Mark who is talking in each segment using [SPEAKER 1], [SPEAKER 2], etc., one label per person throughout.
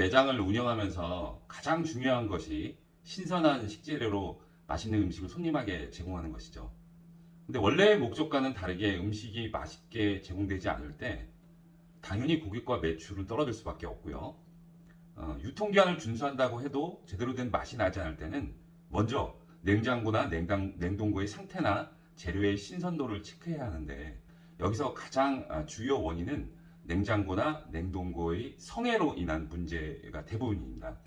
[SPEAKER 1] 매장을 운영하면서 가장 중요한 것이 신선한 식재료로 맛있는 음식을 손님에게 제공하는 것이죠. 근데 원래의 목적과는 다르게 음식이 맛있게 제공되지 않을 때 당연히 고객과 매출은 떨어질 수밖에 없고요. 어, 유통기한을 준수한다고 해도 제대로 된 맛이 나지 않을 때는 먼저 냉장고나 냉당, 냉동고의 상태나 재료의 신선도를 체크해야 하는데 여기서 가장 아, 주요 원인은 냉장고나 냉동고의 성해로 인한 문제가 대부분입니다.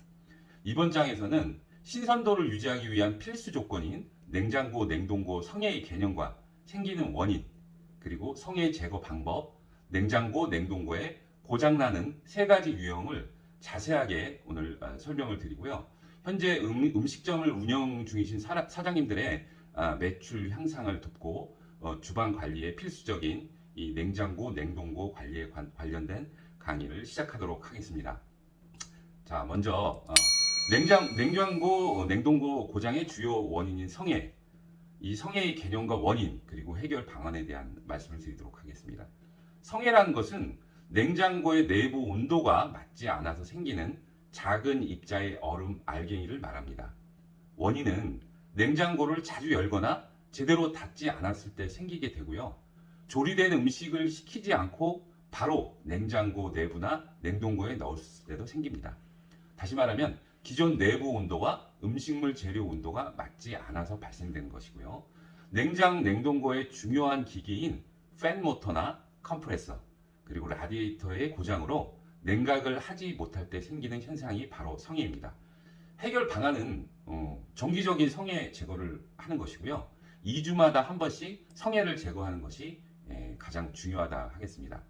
[SPEAKER 1] 이번 장에서는 신선도를 유지하기 위한 필수 조건인 냉장고, 냉동고 성해의 개념과 생기는 원인, 그리고 성해 제거 방법, 냉장고, 냉동고의 고장나는 세 가지 유형을 자세하게 오늘 아, 설명을 드리고요. 현재 음, 식점을 운영 중이신 사, 사장님들의 아, 매출 향상을 돕고 어, 주방 관리에 필수적인 이 냉장고, 냉동고 관리에 관, 관련된 강의를 시작하도록 하겠습니다. 자, 먼저 어, 냉장, 냉장고, 어, 냉동고 고장의 주요 원인인 성해, 이 성해의 개념과 원인 그리고 해결 방안에 대한 말씀을 드리도록 하겠습니다. 성해라는 것은 냉장고의 내부 온도가 맞지 않아서 생기는 작은 입자의 얼음 알갱이를 말합니다. 원인은 냉장고를 자주 열거나 제대로 닫지 않았을 때 생기게 되고요. 조리된 음식을 식히지 않고 바로 냉장고 내부나 냉동고에 넣었을 때도 생깁니다. 다시 말하면 기존 내부 온도와 음식물 재료 온도가 맞지 않아서 발생되는 것이고요. 냉장 냉동고의 중요한 기기인 팬 모터나 컴프레서 그리고 라디에이터의 고장으로 냉각을 하지 못할 때 생기는 현상이 바로 성해입니다. 해결 방안은 어, 정기적인 성해 제거를 하는 것이고요. 2주마다 한 번씩 성해를 제거하는 것이 예, 가장 중요하다 하겠습니다.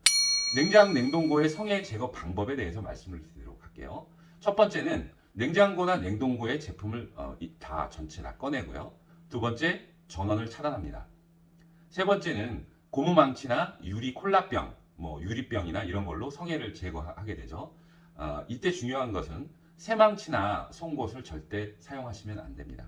[SPEAKER 1] 냉장 냉동고의 성해 제거 방법에 대해서 말씀을 드리도록 할게요. 첫 번째는 냉장고나 냉동고의 제품을 어, 이- 다 전체 다 꺼내고요. 두 번째 전원을 차단합니다. 세 번째는 고무망치나 유리 콜라병, 뭐 유리병이나 이런 걸로 성해를 제거하게 되죠. 어, 이때 중요한 것은 새망치나 송곳을 절대 사용하시면 안 됩니다.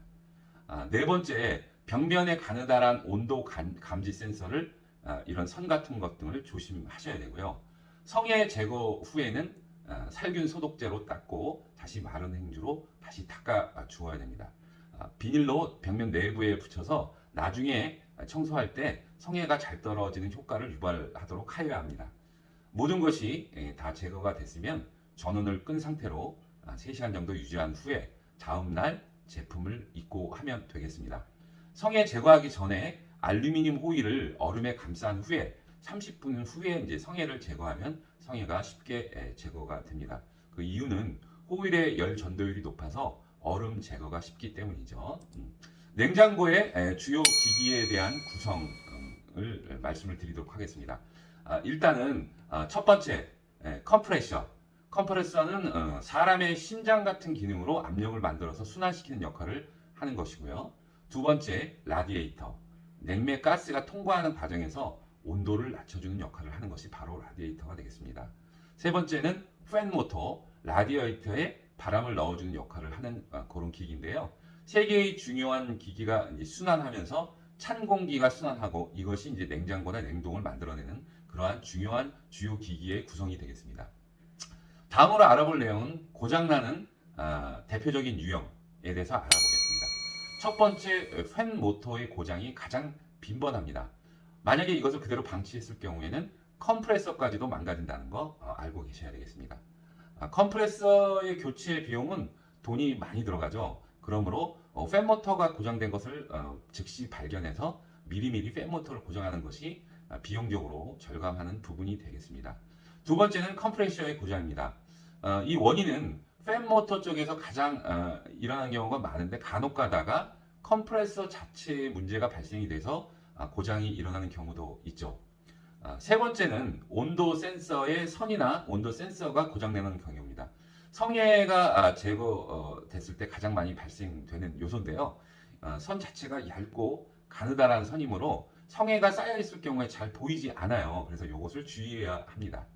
[SPEAKER 1] 아, 네 번째, 벽면에 가느다란 온도 감, 감지 센서를 아, 이런 선 같은 것 등을 조심하셔야 되고요. 성해 제거 후에는 아, 살균 소독제로 닦고 다시 마른 행주로 다시 닦아 주어야 됩니다. 아, 비닐로 벽면 내부에 붙여서 나중에 청소할 때 성해가 잘 떨어지는 효과를 유발하도록 하여야 합니다. 모든 것이 예, 다 제거가 됐으면 전원을 끈 상태로 아, 3시간 정도 유지한 후에 다음 날 제품을 입고 하면 되겠습니다. 성에 제거하기 전에 알루미늄 호일을 얼음에 감싼 후에 30분 후에 이제 성해를 제거하면 성해가 쉽게 예, 제거가 됩니다. 그 이유는 호일의 열 전도율이 높아서 얼음 제거가 쉽기 때문이죠. 음. 냉장고의 예, 주요 기기에 대한 구성을 말씀을 드리도록 하겠습니다. 아, 일단은 아, 첫 번째 예, 컴프레셔. 컴프레서는 어, 사람의 심장 같은 기능으로 압력을 만들어서 순환시키는 역할을 하는 것이고요. 두 번째 라디에이터. 냉매 가스가 통과하는 과정에서 온도를 낮춰주는 역할을 하는 것이 바로 라디에이터가 되겠습니다. 세 번째는 팬 모터. 라디에이터에 바람을 넣어주는 역할을 하는 어, 그런 기기인데요. 세 개의 중요한 기기가 순환하면서 찬 공기가 순환하고 이것이 이제 냉장고나 냉동을 만들어내는 그러한 중요한 주요 기기의 구성이 되겠습니다. 다음으로 알아볼 내용은 고장나는 아, 대표적인 유형에 대해서 알아보겠습니다. 첫 번째 팬 모터의 고장이 가장 빈번합니다. 만약에 이것을 그대로 방치했을 경우에는 컴프레서까지도 망가진다는 거 어, 알고 계셔야 되겠습니다. 아, 컴프레서의 교체 비용은 돈이 많이 들어가죠. 그러므로 어, 팬 모터가 고장된 것을 어, 즉시 발견해서 미리미리 팬 모터를 고정하는 것이 아, 비용적으로 절감하는 부분이 되겠습니다. 두 번째는 컴프레셔의 고장입니다. 어, 이 원인은 팬 모터 쪽에서 가장 어, 일어나는 경우가 많은데 간혹 가다가 컴프레서 자체에 문제가 발생이 돼서 아, 고장이 일어나는 경우도 있죠. 아, 세 번째는 온도 센서의 선이나 온도 센서가 고장내는 경우입니다. 성해가 아, 제거됐을 때 가장 많이 발생되는 요소인데요. 아, 선 자체가 얇고 가느다란 선이므로 성해가 쌓여 있을 경우에 잘 보이지 않아요. 그래서 이것을 주의해야 합니다.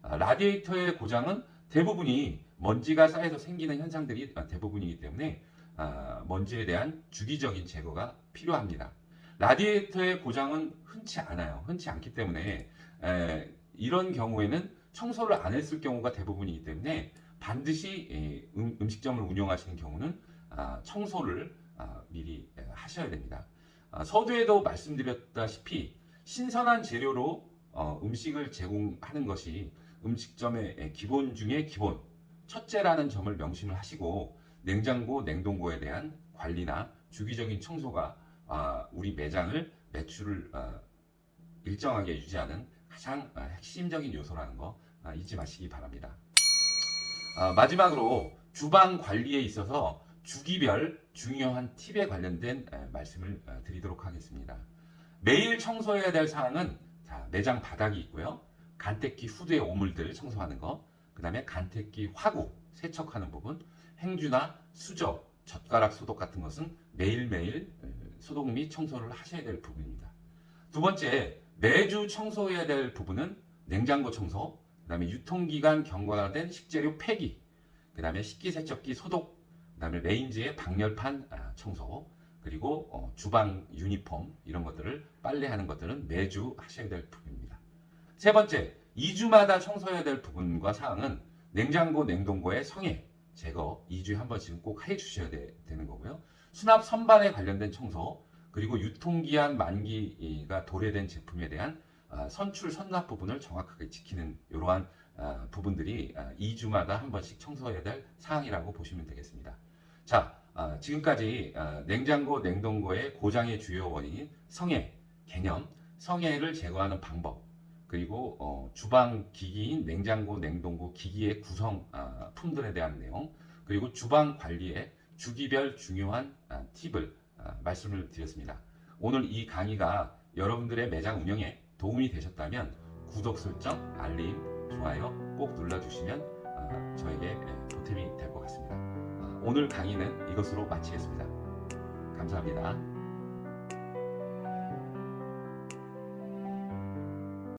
[SPEAKER 1] 아, 라디에이터의 고장은 대부분이 먼지가 쌓여서 생기는 현상들이 아, 대부분이기 때문에 아, 먼지에 대한 주기적인 제거가 필요합니다. 라디에이터의 고장은 흔치 않아요. 흔치 않기 때문에 에, 이런 경우에는 청소를 안 했을 경우가 대부분이기 때문에 반드시 예, 음, 음식점을 운영하시는 경우는 아, 청소를 아, 미리 예, 하셔야 됩니다. 아, 서두에도 말씀드렸다시피 신선한 재료로 어, 음식을 제공하는 것이 음식점의 예, 기본 중에 기본 첫째라는 점을 명심을 하시고 냉장고, 냉동고에 대한 관리나 주기적인 청소가 아, 우리 매장을 매출을 아, 일정하게 유지하는 가장 아, 핵심적인 요소라는 거 아, 잊지 마시기 바랍니다. 아, 마지막으로 주방 관리에 있어서 주기별 중요한 팁에 관련된 에, 말씀을 어, 드리도록 하겠습니다. 매일 청소해야 될 사항은 자, 매장 바닥이 있고요. 간택기 후드의 오물들 청소하는 거, 그 다음에 간택기 화구 세척하는 부분, 행주나 수저, 젓가락 소독 같은 것은 매일매일 에, 소독 및 청소를 하셔야 될 부분입니다. 두 번째, 매주 청소해야 될 부분은 냉장고 청소, 그 다음에 유통기간 경과된 식재료 폐기, 그 다음에 식기세척기 소독, 그 다음에 레인지의 방열판 아, 청소, 그리고 어, 주방 유니폼 이런 것들을 빨래하는 것들은 매주 하셔야 될 부분입니다. 세 번째, 2주마다 청소해야 될 부분과 사항은 냉장고, 냉동고의 성해 제거 2주에 한 번씩은 꼭 해주셔야 되, 는 거고요. 수납 선반에 관련된 청소, 그리고 유통기한 만기가 도래된 제품에 대한 아, 선출 선납 부분을 정확하게 지키는 이러한 아, 부분들이 2주마다 한 번씩 청소해야 될 사항이라고 보시면 되겠습니다. 자, 아, 지금까지 아, 냉장고, 냉동고의 고장의 주요 원인인 성해, 개념, 성해를 제거하는 방법, 그리고 어, 주방 기기인 냉장고, 냉동고 기기의 구성 아, 품들에 대한 내용, 그리고 주방 관리의 주기별 중요한 아, 팁을 아, 말씀을 드렸습니다. 오늘 이 강의가 여러분들의 매장 운영에 도움이 되셨다면 구독 설정, 알림, 좋아요 꼭 눌러주시면 아, 저에게 예, 보탬이 될 것 같습니다. 아, 오늘 강의는 이것으로 마치겠습니다. 감사합니다.